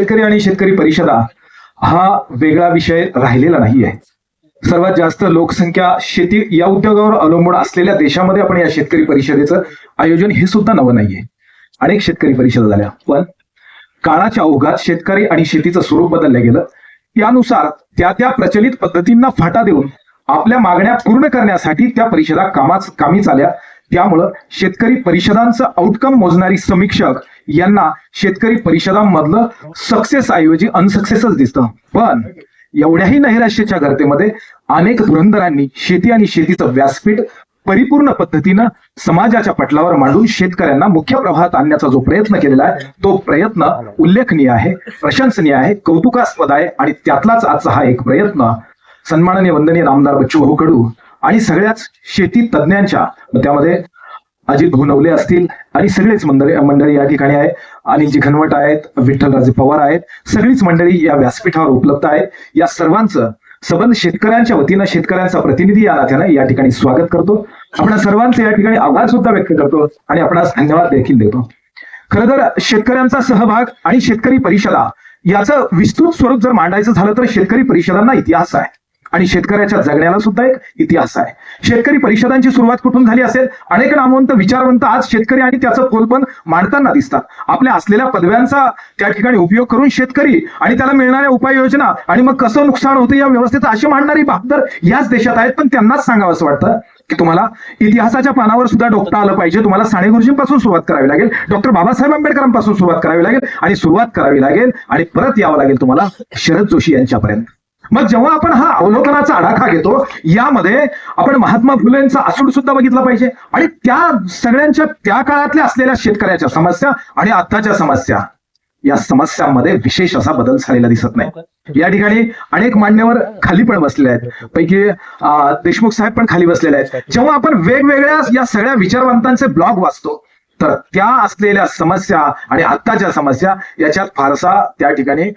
शेतकरी आणि शेतकरी परिषदा हा वेगळा विषय राहिलेला नाहीये. सर्वात जास्त लोकसंख्या शेती या उद्योगावर अवलंबून असलेल्या देशामध्ये आपण या शेतकरी परिषदेचं आयोजन हे सुद्धा नवं नाहीये. अनेक शेतकरी परिषदा झाल्या. पण काळाच्या ओघात शेतकरी आणि शेतीचं स्वरूप बदललं गेलं. त्यानुसार त्या त्या प्रचलित पद्धतींना फाटा देऊन आपल्या मागण्या पूर्ण करण्यासाठी त्या परिषदा कामाच कामी चालल्या त्यामुळं शेतकरी परिषदांचं आउटकम मोजणारी समीक्षक यांना शेतकरी परिषदांमधलं सक्सेस ऐवजी अनसक्सेसच दिसतं. पण एवढ्याही नैराश्याच्या गर्तेमध्ये अनेक धुरंधरांनी शेती आणि शेतीचं व्यासपीठ परिपूर्ण पद्धतीनं समाजाच्या पटलावर मांडून शेतकऱ्यांना मुख्य प्रवाहात आणण्याचा जो प्रयत्न केलेला आहे तो प्रयत्न उल्लेखनीय आहे प्रशंसनीय आहे कौतुकास्पद आहे आणि त्यातलाच आजचा हा एक प्रयत्न सन्माननीय वंदनीय नामदार बच्चूभाऊ कडू आणि सगळ्याच शेती तज्ज्ञांच्या त्यामध्ये अजित भाऊ असतील आणि सगळेच मंडळी मंडळी या ठिकाणी आहे अनिलजी घनवट आहेत विठ्ठलराजे पवार आहेत. सगळीच मंडळी या व्यासपीठावर उपलब्ध आहेत. या सर्वांचं सबंध शेतकऱ्यांच्या वतीनं शेतकऱ्यांचा प्रतिनिधी या नात्यानं या ठिकाणी स्वागत करतो. आपण सर्वांचे या ठिकाणी आभार सुद्धा व्यक्त करतो आणि आपणास धन्यवाद देखील देतो. खरं तर शेतकऱ्यांचा सहभाग आणि शेतकरी परिषदा याचं विस्तृत स्वरूप जर मांडायचं झालं तर शेतकरी परिषदांना इतिहास आहे. आणि शेतकऱ्याच्या जगण्याला सुद्धा एक इतिहास आहे. शेतकरी परिषदांची सुरुवात कुठून झाली असेल? अनेक नामवंत विचारवंत आज शेतकरी आणि त्याचं फोलपण मांडताना दिसतात. आपल्या असलेल्या पदव्यांचा त्या ठिकाणी उपयोग करून शेतकरी आणि त्याला मिळणाऱ्या उपाययोजना आणि मग कसं नुकसान होतं या व्यवस्थेचं अशी मांडणारी बापदर याच देशात आहेत पण त्यांनाच सांगावं असं वाटतं की तुम्हाला इतिहासाच्या पानावर सुद्धा डोकता आलं पाहिजे. तुम्हाला साने गुरुजींपासून सुरुवात करावी लागेल. डॉक्टर बाबासाहेब आंबेडकरांपासून सुरुवात करावी लागेल आणि सुरुवात करावी लागेल आणि परत यावं लागेल तुम्हाला शरद जोशी यांच्यापर्यंत. मग जेव्हा आपण हा अवलोकनाचा आडाखा घेतो यामध्ये आपण महात्मा फुलेंचा आसूड सुद्धा बघितला पाहिजे. आणि त्या सगळ्यांच्या त्या काळातल्या असलेल्या शेतकऱ्याच्या समस्या आणि आत्ताच्या समस्या या समस्यांमध्ये विशेष असा बदल झालेला दिसत नाही. या ठिकाणी अनेक मान्यवर खाली पण बसलेले आहेत. पैकी देशमुख साहेब पण खाली बसलेले आहेत. जेव्हा आपण वेगवेगळ्या या सगळ्या विचारवंतांचे ब्लॉग वाचतो तर त्या असलेल्या समस्या आणि आत्ताच्या समस्या याच्यात फारसा त्या ठिकाणी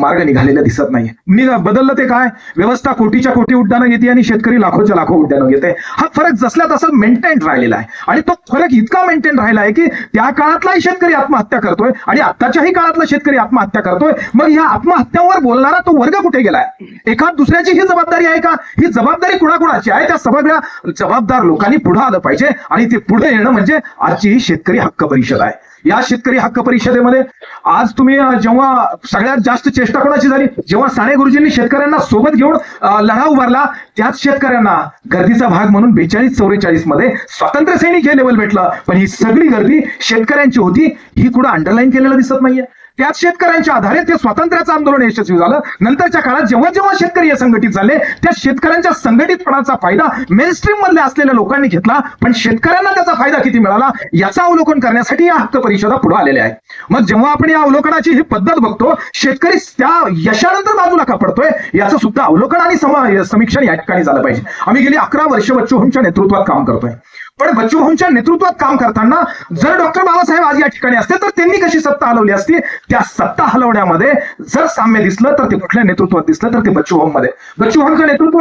मार्ग निघालेला दिसत नाही निघ- बदललं ते काय? व्यवस्था कोटीच्या कोटी उड्डाणं घेते आणि शेतकरी लाखोच्या लाखो उड्डाणं घेते. हा फरक जसल्या तसा मेंटेन राहिलेला आहे. आणि तो फरक इतका मेंटेन राहिला आहे की त्या काळातलाही शेतकरी आत्महत्या करतोय आणि आत्ताच्याही काळातला शेतकरी आत्महत्या करतोय. मग ह्या आत्महत्यांवर बोलणारा तो वर्ग कुठे गेलाय? एखाद दुसऱ्याची ही जबाबदारी आहे का? ही जबाबदारी कुणाकुणाची आहे? त्या सगळ्या जबाबदार लोकांनी पुढे आलं पाहिजे आणि ते पुढे येणं म्हणजे आजची ही शेतकरी हक्क परिषद आहे. या शेतकरी हक्क परिषदेमध्ये आज तुम्ही जेव्हा सगळ्यात जास्त चेष्टा कोणाची झाली? जेव्हा साने गुरुजींनी शेतकऱ्यांना सोबत घेऊन लढा उभारला त्याच शेतकऱ्यांना गर्दीचा भाग म्हणून बेचाळीस चौवेचाळीसमध्ये स्वातंत्र्य सैनिक हे लेवल भेटलं. पण ही सगळी गर्दी शेतकऱ्यांची होती. ही कुठं अंडरलाईन केलेलं दिसत नाहीये. त्याच शेतकऱ्यांच्या आधारे ते स्वातंत्र्याचं आंदोलन यशस्वी झालं. नंतरच्या काळात जेव्हा जेव्हा शेतकरी हे संघटित झाले त्या शेतकऱ्यांच्या संघटितपणाचा फायदा मेन स्ट्रीम मधल्या असलेल्या लोकांनी घेतला. पण शेतकऱ्यांना त्याचा फायदा किती मिळाला याचं अवलोकन करण्यासाठी या हक्क परिषदा पुढे आलेल्या आहेत. मग जेव्हा आपण या अवलोकनाची ही पद्धत बघतो शेतकरी त्या यशानंतर बाजूला का पडतोय याचं सुद्धा अवलोकन आणि सम- समीक्षण या ठिकाणी झालं पाहिजे. आम्ही गेली अकरा वर्ष बच्चू नेतृत्वात काम करतोय. पण बच्चू भाऊंच्या नेतृत्वात काम करताना जर डॉक्टर बाबासाहेब आज या ठिकाणी असते तर त्यांनी कशी सत्ता हलवली असती? त्या सत्ता हलवण्यामध्ये जर साम्य दिसलं तर ते कुठल्या नेतृत्वात दिसलं तर ते बच्चू भाऊ मध्ये बच्चू भाऊंचं नेतृत्व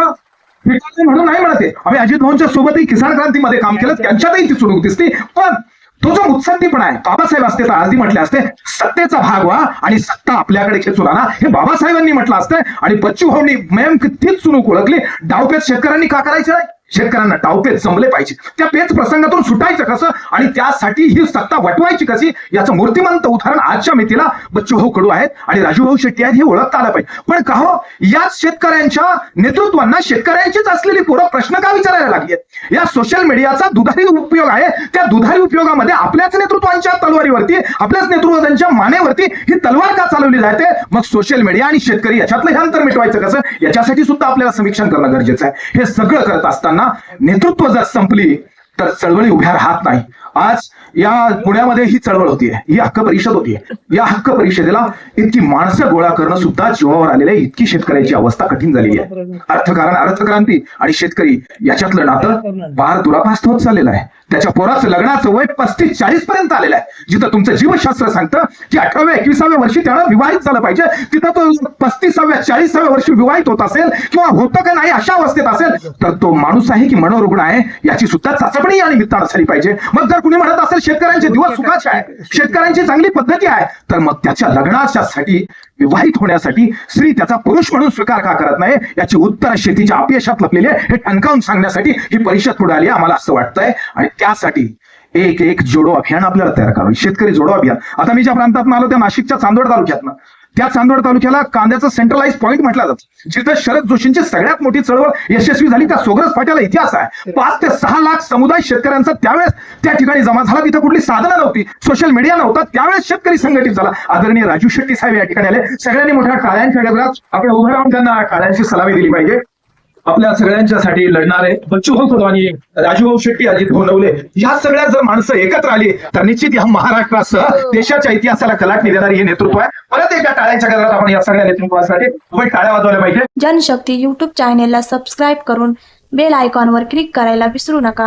म्हणून नाही म्हणते आम्ही अजित भाऊंच्या सोबतही किसान क्रांतीमध्ये काम केलं त्यांच्यातही ती चुडूक दिसते. पण तो जो मुत्सद्दीपणा आहे बाबासाहेब असते तर आधी म्हटले असते सत्तेचा भाग व्हा आणि सत्ता आपल्याकडे खेचून आणा. हे बाबासाहेबांनी म्हटलं असतं आणि बच्चू भाऊंनी मॅम तीच चुणूक ओळखली. डावपेच शेतकऱ्यांनी का करायचं? नाही शेतकऱ्यांना डावपेच जमले पाहिजे. त्या पेच प्रसंगातून सुटायचं कसं? आणि त्यासाठी ही सत्ता वटवायची कशी? याचं मूर्तिमंत उदाहरण आजच्या मितीला बच्चू भाऊ कडू आहेत आणि राजूभाऊ शेट्टी आहेत हे ओळखता आलं पाहिजे. पण का हो? याच शेतकऱ्यांच्या नेतृत्वांना शेतकऱ्यांचीच असलेली पोरं प्रश्न का विचारायला लागली आहेत? या सोशल मीडियाचा दुधारी उपयोग आहे. त्या दुधारी उपयोगामध्ये आपल्याच नेतृत्वांच्या तलवारीवरती आपल्याच नेतृत्वांच्या मानेवरती ही तलवार का चालवली जाते? मग सोशल मीडिया आणि शेतकरी याच्यातलं हे अंतर मिटवायचं कसं? याच्यासाठी सुद्धा आपल्याला समीक्षण करणं गरजेचं आहे. हे सगळं करत असताना नेतृत्व जर संपली तर चळवळी उभ्या राहत नाही. आज या पुण्यामध्ये ही चळवळ होती ही हक्क परिषद होतीये. या हक्क परिषदेला इतकी माणसं गोळा करणं सुद्धा जीवावर आलेलं आहे इतकी शेतकऱ्याची अवस्था कठीण झालेली आहे. अर्थकारण अर्थक्रांती आणि शेतकरी याच्यातलं नातं फार दुरापास्त होत चाललेलं आहे. त्याच्या पोराचं लग्नाचं वय पस्तीस चाळीस पर्यंत आलेलं आहे. जिथं तुमचं जीवशास्त्र सांगतं की अठराव्या एकविसाव्या वर्षी त्याला विवाहित झालं पाहिजे. तिथं तो पस्तीसाव्या चाळीसाव्या वर्षी विवाहित होत असेल किंवा होतं का नाही अशा अवस्थेत असेल तर तो माणूस आहे की मनोरुग्ण आहे याची सुद्धा चाचपणी या निमित्तानं झाली पाहिजे. मग जर कुणी म्हणत असेल शेतकऱ्यांचे दिवस सुखाचे आहे शेतकऱ्यांची चांगली पद्धती आहे तर मग त्याच्या लग्नाच्या साठी विवाहित होण्यासाठी स्त्री त्याचा पुरुष म्हणून स्वीकार का करत नाही? याची उत्तर शेतीच्या अपयशात लपलेली आहे. हे ठणकावून सांगण्यासाठी ही परिषद पुढे आली आम्हाला असं वाटतंय. आणि त्यासाठी एक एक जोडो अभियान आपल्याला तयार करावं. शेतकरी जोडो अभियान. आता मी ज्या प्रांतात आलो त्या नाशिकच्या चांदोड तालुक्यातनं. त्या चांदोड तालुक्याला कांद्याचं सेंट्रलाइज पॉईंट म्हटलं जातं. जिथं शरद जोशींची सगळ्यात मोठी चळवळ यशस्वी झाली त्या सोगरस फाट्याला इतिहास आहे. पाच ते सहा लाख समुदाय शेतकऱ्यांचा त्यावेळेस त्या ठिकाणी जमा झाला. तिथं कुठली साधनं नव्हती. सोशल मीडिया नव्हता. त्यावेळेस शेतकरी संघटित झाला. आदरणीय राजू शेट्टी साहेब या ठिकाणी आले. सगळ्यांनी मोठ्या टाळ्यांच्या आपण उभं राहून त्यांना टाळ्यांची सलामी दिली पाहिजे. आपल्या सगळ्यांच्यासाठी लढणारे बच्चूभाऊ कदवानी राजूभाऊ शेट्टी अजित नवले या सगळ्या जर माणसं एकत्र आली तर निश्चित या महाराष्ट्रासह देशाच्या इतिहासाला कलाटणी देणारी हे नेतृत्व आहे. परत एकदा टाळ्यांच्या गजरात आपण या सगळ्या नेतृत्वासाठी तुम्ही टाळ्या वाजवल्या पाहिजे. जनशक्ती युट्यूब चॅनेलला सबस्क्राईब करून बेल आयकॉनवर क्लिक करायला विसरू नका.